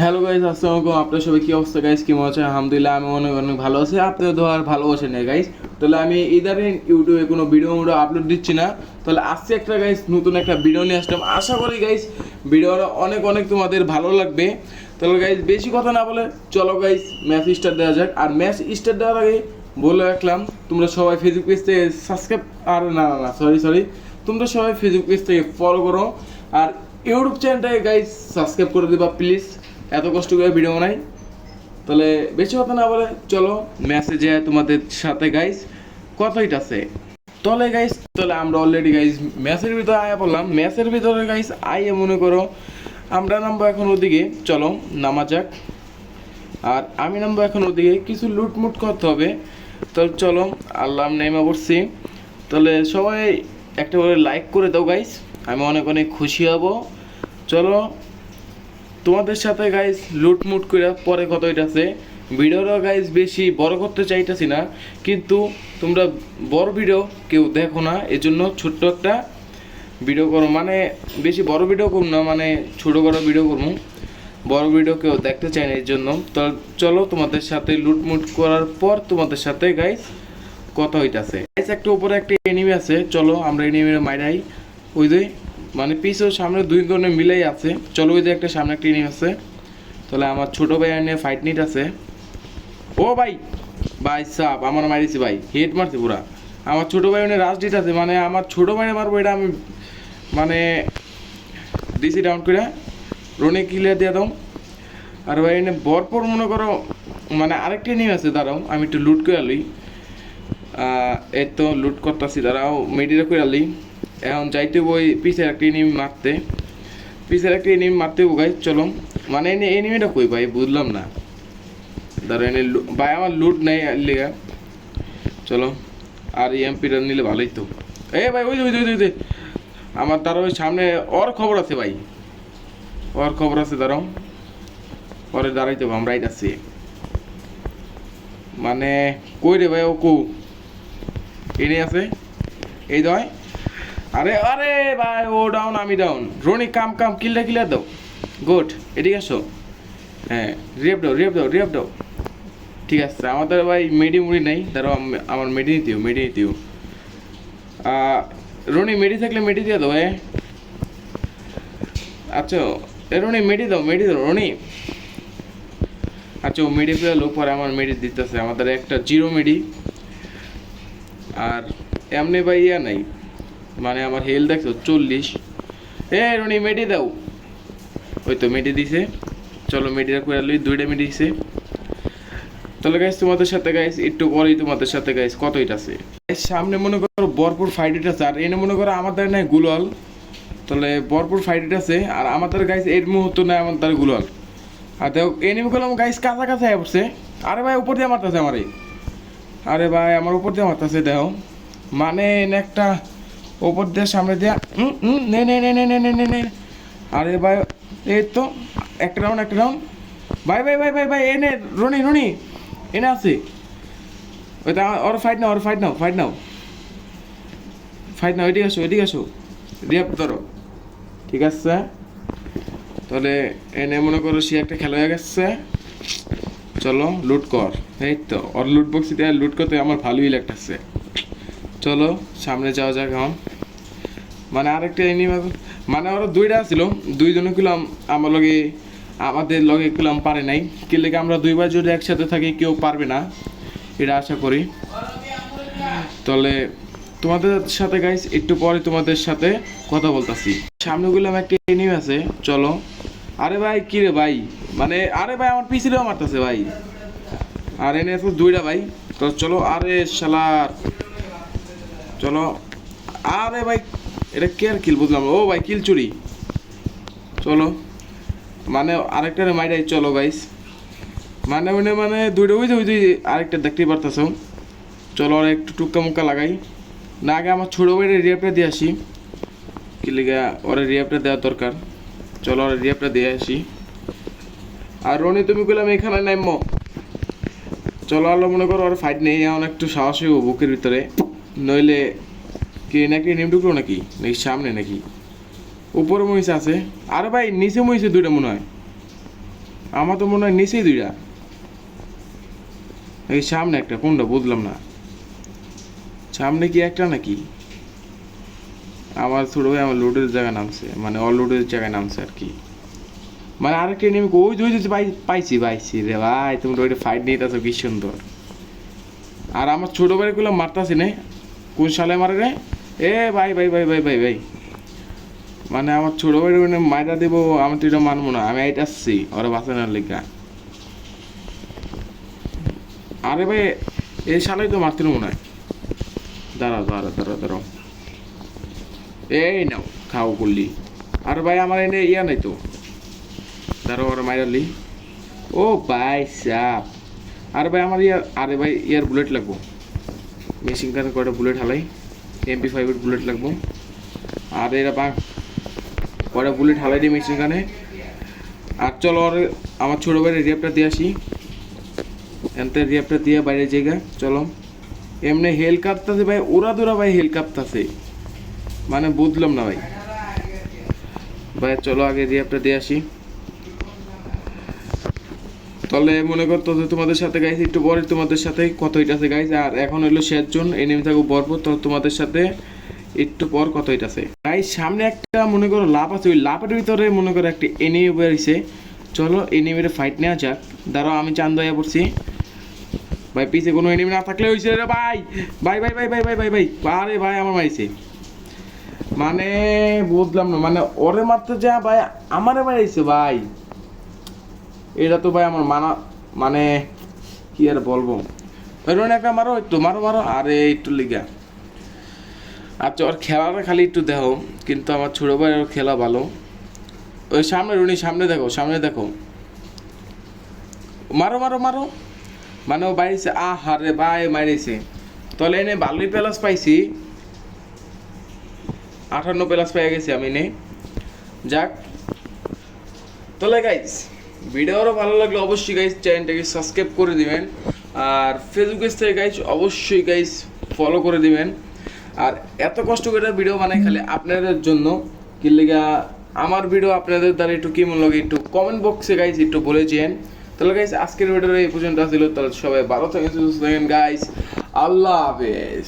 Hello guys আসসালামু আলাইকুম। আপনার সবাই কি অবস্থা? গাইজ কি মনে হচ্ছে আলহামদুলিল্লাহ, আমি অনেক অনেক ভালো আছি। আপনিও তো আর ভালোবাসেন না গাইজ তাহলে আমি ইদারিং ইউটিউবে কোনো ভিডিও ভিডিও আপলোড দিচ্ছি না। তাহলে আজকে একটা গাইজ নতুন একটা ভিডিও নিয়ে আসলাম। আশা করি গাইজ ভিডিওটা অনেক অনেক তোমাদের ভালো লাগবে। তাহলে গাইজ বেশি কথা না বলে চলো গাইজ ম্যাচ স্টার্ট দেওয়া যাক। আর ম্যাচ স্টার্ট দেওয়ার আগে বলে রাখলাম, তোমরা সবাই ফেসবুক পেজ থেকে সাবস্ক্রাইব আর না না না সরি সরি তোমরা সবাই ফেসবুক পেজ থেকে ফলো করো। আর ইউটিউব চ্যানেলটাকে গাইজ সাবস্ক্রাইব করে দিবা প্লিজ এত কষ্ট করে ভিডিও বানাই। তাহলে বেশি কথা না বলে চলো মেসেজে তোমাদের সাথে গাইস কথাই আছে তাহলে গাইস তাহলে আমরা অলরেডি গাইস ম্যাচের ভিতরে আয়া পড়লাম। ম্যাচের ভিতরে গাইজ আইয়ে মনে করো আমরা নামবো এখন ওদিকে। চলো নামা যাক। আর আমি নামবো এখন ওদিকে। কিছু লুটমুট করতে হবে। তো চলো আল্লাহ নেমে পড়ছি। তাহলে সবাই একটা করে লাইক করে দাও গাইস আমি অনেক অনেক খুশি হব। চলো তোমাদের সাথে গাইজ লুটমুট করে পরে কত আছে ভিডিওটা গাইজ বেশি বড় করতে চাইতেছি না, কিন্তু তোমরা বড় ভিডিও কেউ দেখো না, এজন্য ছোট্ট একটা ভিডিও করো। মানে বেশি বড় ভিডিও করব না মানে ছোটো করে ভিডিও করব বড় ভিডিও কেউ দেখতে চায় না এর জন্য তো চলো তোমাদের সাথে লুটমুট করার পর তোমাদের সাথে গাইজ কথা হইতাছে। গাইজ একটা উপরে একটা এনিমি আছে, চলো আমরা এনিমির মাইরাই। ওই যে মানে পিছু সামনে দুই ধরনের মিলেই আছে। চলো ওই যে একটা সামনে একটা এনিমি আছে। তাহলে আমার ছোট ভাই নিয়ে ফাইট নিট আছে। ও ভাই ভাই সাপ, আমার মারিছি ভাই হেড মারছে পুরা। আমার ছোট ভাই রাজ দিতে আছে মানে আমার ছোট ভাই মারবো এটা আমি মানে ডিসি ডাউন করে রনে ক্লিয়ার দিয়ে দাও। আর ভাই এনে ভরপুর মনে করো মানে আরেকটা নিয়ে আছে, দাঁড়াও, আমি একটু লুট করে আলি এই তো লুট করতেছি, দাঁড়াও মেডিরা করে আলি এখন যাইতে বই পিছের একটা এনিমি মারতে। পিছের একটা এনিমি মারতে গাই চলো। মানে এনে এনিমিটা কই ভাই? বুঝলাম না। দাঁড়া এনে ভাই, আমার লুট নেই লিগা। চলো। আর এমপিটা নিলে ভালোই তো। এ ভাই, ওই ওই ওই। আমার তার ওই সামনে ওর খবর আছে ভাই। ওর খবর আছে দাঁড়াও পরে দাঁড়াইতে হবে আমরা আছি মানে কই রে ভাই, ও কু? এনে আছে? এই দয় আরে আরে ভাই, ও ডাউন আমি ডাউন রনি, কাম কাম কিল্লা কিল্লা দাও। গুড এদিকে আসো হ্যাঁ রেপ দাও রেপ দাও রেপ দাও। ঠিক আছে, আমাদের ভাই মেডি মুড়ি নেই। দাঁড়াও আমার মেডি নিতেও মেডি নিতেও। রনি মেডি থাকলে মেডি দিয়ে দাও, এ। আচ্ছা রনি মেডি দাও মেডি দাও, রনি। আচ্ছা ও মেডি পেল পরে আমার মেডি দিতেছে। আমাদের একটা জিরো মেডি আর এমনি ভাই ইয়া নাই। মানে আমার হেল দেখছ, চল্লিশ। এ, রনি, মেডি দাও। ওই তো মেডি দিছে। চলো মেডিটা করে লই, দুইটা মেডি দিছে। তাহলে গাইস তোমাদের সাথে গাইস একটু পরেই তোমাদের সাথে গাইস কত আছে? সামনে মনে করো ভরপুর ফাইট আছে, আর এনে মনে করো আমাদের নাই গুলাল তাহলে ভরপুর ফাইট আছে, আর আমাদের গাইস এর মুহূর্ত নাই আমাদের গুলাল আর দেখো এনিমি করলাম গাইস কাছা হয়ে পড়ছে। আরে ভাই, উপর দিয়ে মারতেছে আমারে। আরে ভাই, আমার উপর দিয়ে মারতেছে, দেখো। মানে এনে একটা উপর দিয়ে, সামনে দিয়ে নে নে নে নে নে নে নে নে। আরে ভাই, এই তো, একটা রাউন্ড একটা রাউন্ড ভাই ভাই ভাই ভাই ভাই এনে রনি রনি এনে আছে ওইটা ওর ফাইট নাও, ওর ফাইট নাও ফাইট নাও। ফাইট নাও, এদিকে আসো এদিকে আসো। রিয়াপ ধরো। ঠিক আছে? তাহলে এনে মনে করো সে একটা খেলা হয়ে গেছে। চলো লুট কর। এই তো, ওর লুট বক্সি দিয়ে লুট করতে আমার ভালোই লাগতেছে। চলো, সামনে যাওয়া যাক এখন। মানে আরেকটা এনিমি মানে ওরা দুইটা ছিল দুইজনে কিলাম আমার লগে, আমাদের লগে কিলাম পারে নাই, কি লেগে আমরা দুইবার যদি একসাথে থাকি কেউ পারবে না, এটা আশা করি। তাহলে তোমাদের সাথে গাইস একটু পরে তোমাদের সাথে কথা বলতাছি। সামনে গুলাম একটা এনিমি আছে, চলো। আরে ভাই, কি রে ভাই? মানে আরে ভাই, আমার পিছিয়েও মারতেছে ভাই। আর এনে আছে দুইটা ভাই। তো চলো, আরে শালার। চলো। আরে ভাই এটা কে আর কিল বুঝলাম? ও ভাই কিল চুরি। চলো। মানে আরেকটা মাইডাই চলো গাইস মানে মানে মানে দুইটা ওই যে, ওই আরেকটা দেখতেই পারতেছো। চলো আর একটু টুক্কা মুক্কা লাগাই। না, আগে আমার ছোটো ভাইয়ের রিয়াপটা দিয়ে আসি। কি লিগা, ওরা রিয়াপটা দেওয়া দরকার। চলো ওরা রিয়াপটা দিয়ে আসি। আর রনি, তুমি কইলাম এখানে নাইমো চলো আলো মনে করো আর ফাইট নেই, এখন একটু সাহসী বুকের ভিতরে। নইলে কি নাকি নেম ঢুকলো নাকি? নাকি সামনে নাকি? উপরে মহিষ আছে। আরে ভাই, নিচে মহিষে দুইটা মনে হয়। আমার তো মনে হয় নিচেই দুইটা। এই সামনে একটা, কোনটা বুঝলাম না। সামনে কি একটা নাকি? আমার ছোট ভাই আমার লোডের জায়গায় নামছে। মানে অল জায়গায় নামছে আর কি। মানে আরেকটা নেমে ওই ওই পাই, পাইছি পাইছি রে ভাই তুমি ওইটা ফাইট নিয়ে আছো কি সুন্দর। আর আমার ছোট ভাইগুলো মারতাছি নে। কোন সালে মারে রে? এ, ভাই ভাই ভাই ভাই ভাই ভাই। মানে আমার ছোট ভাই মানে মাইরা দেবো, আমি তো এটা মানবো না, আমি এইটা আসছি, ওরা বাঁচানোর লেগা। আরে ভাই, এই সালেই তো মারতে মনে হয় দাঁড়াও দাঁড়াও দাঁড়াও দাঁড়াও এই নাও, খাও করলি আর ভাই, আমার এনে ইয়া নাই তো। দাঁড়াও, ওরা মাইরালি ও ভাই, সাপ। আরে ভাই, আমার ইয়ার আরে ভাই, ইয়ার বুলেট লাগবো। মেশিন গানে কয়টা বুলেট হালাই। এমপি ফাইভের বুলেট লাগবো। আর এরা পা কয়টা বুলেট হালাই দিই মেশিন গানে আর চলো ওর আমার ছোটো ভাইয়ের রেপটা দিয়ে আসি। এনতে রেপটা দিয়ে বাইরে জায়গা, চলো। এমনি হেল কাঁপতাছে ভাই, ওরা দোরা ভাই হেল কাঁপতাছে। মানে বুঝলাম না ভাই। ভাই, চলো আগে রিয়াপটা দিয়ে আসি। তাহলে মনে করতো যে তোমাদের সাথে গাইজ একটু পরে তোমাদের সাথে কত হইতাছে গাইজ আর এখন হইল শেষ জন এনিমি থাকব বরপর তো তোমাদের সাথে একটু পর কত হইতাছে গাইজ সামনে একটা, মনে করো লাভ আছে, ওই লাভের ভিতরে মনে করো একটা এনিমি বেরিয়েছে চলো এনিমির ফাইট নেওয়া যাক। দাঁড়াও, আমি চান্দ হয়ে পড়ছি। ভাই, পিছে কোনো এনিমি না থাকলে হয়েছে রে ভাই। ভাই ভাই ভাই ভাই ভাই ভাই ভাই, আরে ভাই, আমার মারিছে। মানে বুঝলাম না মানে ওরে মারতে যা ভাই, আমারে মারিছে ভাই। এটা তো ভাই আমার মানা মানে কি আর বলব? ওই একটা মারো, একটু মারো মারো, আরে একটু লিগা। আচ্ছা ওর খেলাটা খালি একটু দেখো, কিন্তু আমার ছোট ভাই ওর খেলা ভালো। ওই সামনে রুনি, সামনে দেখো সামনে দেখো। মারো মারো মারো। মানে ও বাইরেছে আ হারে ভাই মারিছে তাহলে এনে ভালোই প্যালাস পাইছি। আঠান্ন প্লাস পেয়ে গেছি আমি নে যাক। তাহলে গাইজ ভিডিওটা ভালো লাগলে অবশ্যই গাইজ চ্যানেলটাকে সাবস্ক্রাইব করে দিবেন। আর ফেসবুক থেকে গাইজ অবশ্যই গাইজ ফলো করে দিবেন। আর এত কষ্ট করে ভিডিও বানাই খালি আপনাদের জন্য। কি লেগা, আমার ভিডিও আপনাদের দ্বারা একটু কেমন লাগে একটু কমেন্ট বক্সে গাইজ একটু বলে যেন তাহলে গাইজ আজকের ভিডিওটা এই পর্যন্ত ছিল, তাহলে সবাই ভালো থাকেন, সুস্থ থাকেন গাইজ আল্লাহ হাফেজ।